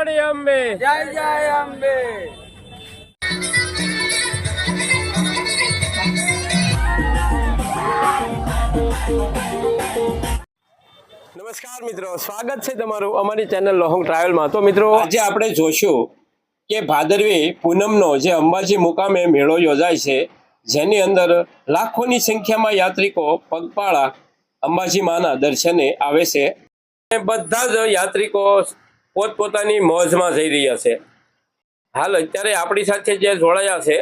માડી અંબે જય જય અંબે નમસ્કાર મિત્રો સ્વાગત છે તમારું અમારી ચેનલ લોહંગ ટ્રાવેલમાં. તો મિત્રો આજે આપણે જોશું કે ભાદરવી પૂનમનો જે અંબાજી મુકામે મેળો યોજાય છે જેની અંદર લાખોની સંખ્યામાં યાત્રિકો પગપાળા અંબાજી માના દર્શને આવે છે. અને બધા જ યાત્રિકો પોતપોતાની મોજમાં જઈ રહ્યા છે. હાલ અત્યારે આપણી સાથે જે જોડાયા છે,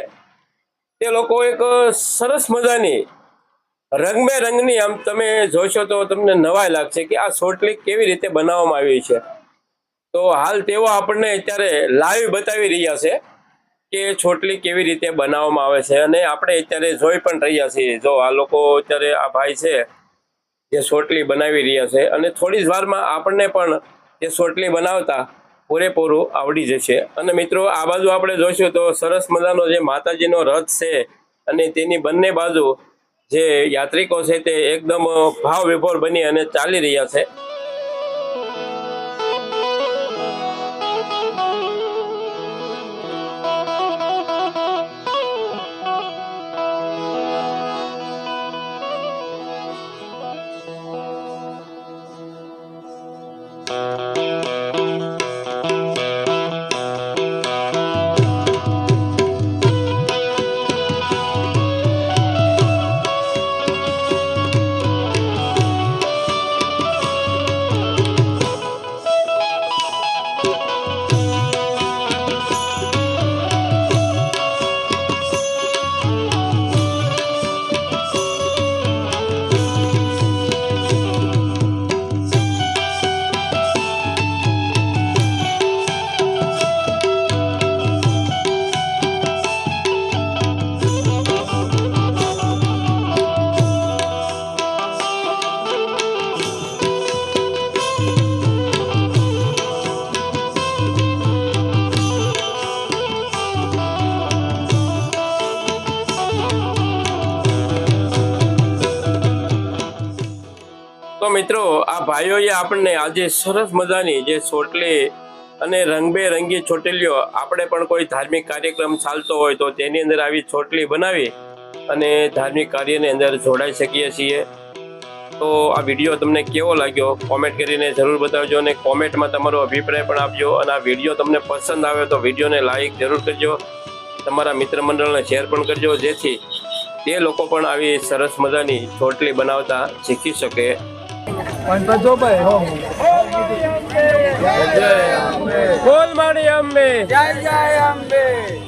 તે લોકો એક સરસ મજાની રંગબેરંગની, આમ તમે જોશો તો તમને નવાઈ લાગશે કે આ શોર્ટલિક કેવી રીતે બનાવવામાં આવી છે. તો હાલ તેઓ આપણને અત્યારે લાઈવ બતાવી રહ્યા છે કે છોટલી કેવી રીતે બનાવવામાં આવે છે અને આપણે અત્યારે જોઈ પણ રહ્યા છીએ. જો આ લોકો અત્યારે આ ભાઈ છે, જે છોટલી બનાવી રહ્યા છે અને થોડી જ વારમાં આપણને પણ એ સોટલી બનાવતા, પૂરેપૂરું આવડી જશે. અને મિત્રો, આ બાજુ આપણે જોઈશું તો સરસ મજાનો જે માતાજીનો રથ છે અને તેની બંને બાજુ જે યાત્રિકો છે તે એકદમ ભાવ વિભોર બની અને ચાલી રહ્યા છે. તો મિત્રો, આ ભાઈઓએ આપણને આજે સરસ મજાની જે ચોટલી અને રંગબેરંગી ચોટલીઓ, આપણે પણ કોઈ ધાર્મિક કાર્યક્રમ ચાલતો હોય તો તેની અંદર આવી ચોટલી બનાવી અને ધાર્મિક કાર્યની અંદર જોડાઈ શકીએ છીએ. તો આ વીડિયો તમને કેવો લાગ્યો? કોમેન્ટ કરીને જરૂર બતાવજો અને કોમેન્ટમાં તમારો અભિપ્રાય પણ આપજો અને આ વીડિયો તમને પસંદ આવે તો વિડીયોને લાઈક જરૂર કરજો. તમારા મિત્ર મંડળને શેર પણ કરજો જેથી તે લોકો પણ આવી સરસ મજાની ચોટલી બનાવતા શીખી શકે. બોલ માડી અંબે જય જય અંબે મોરબાની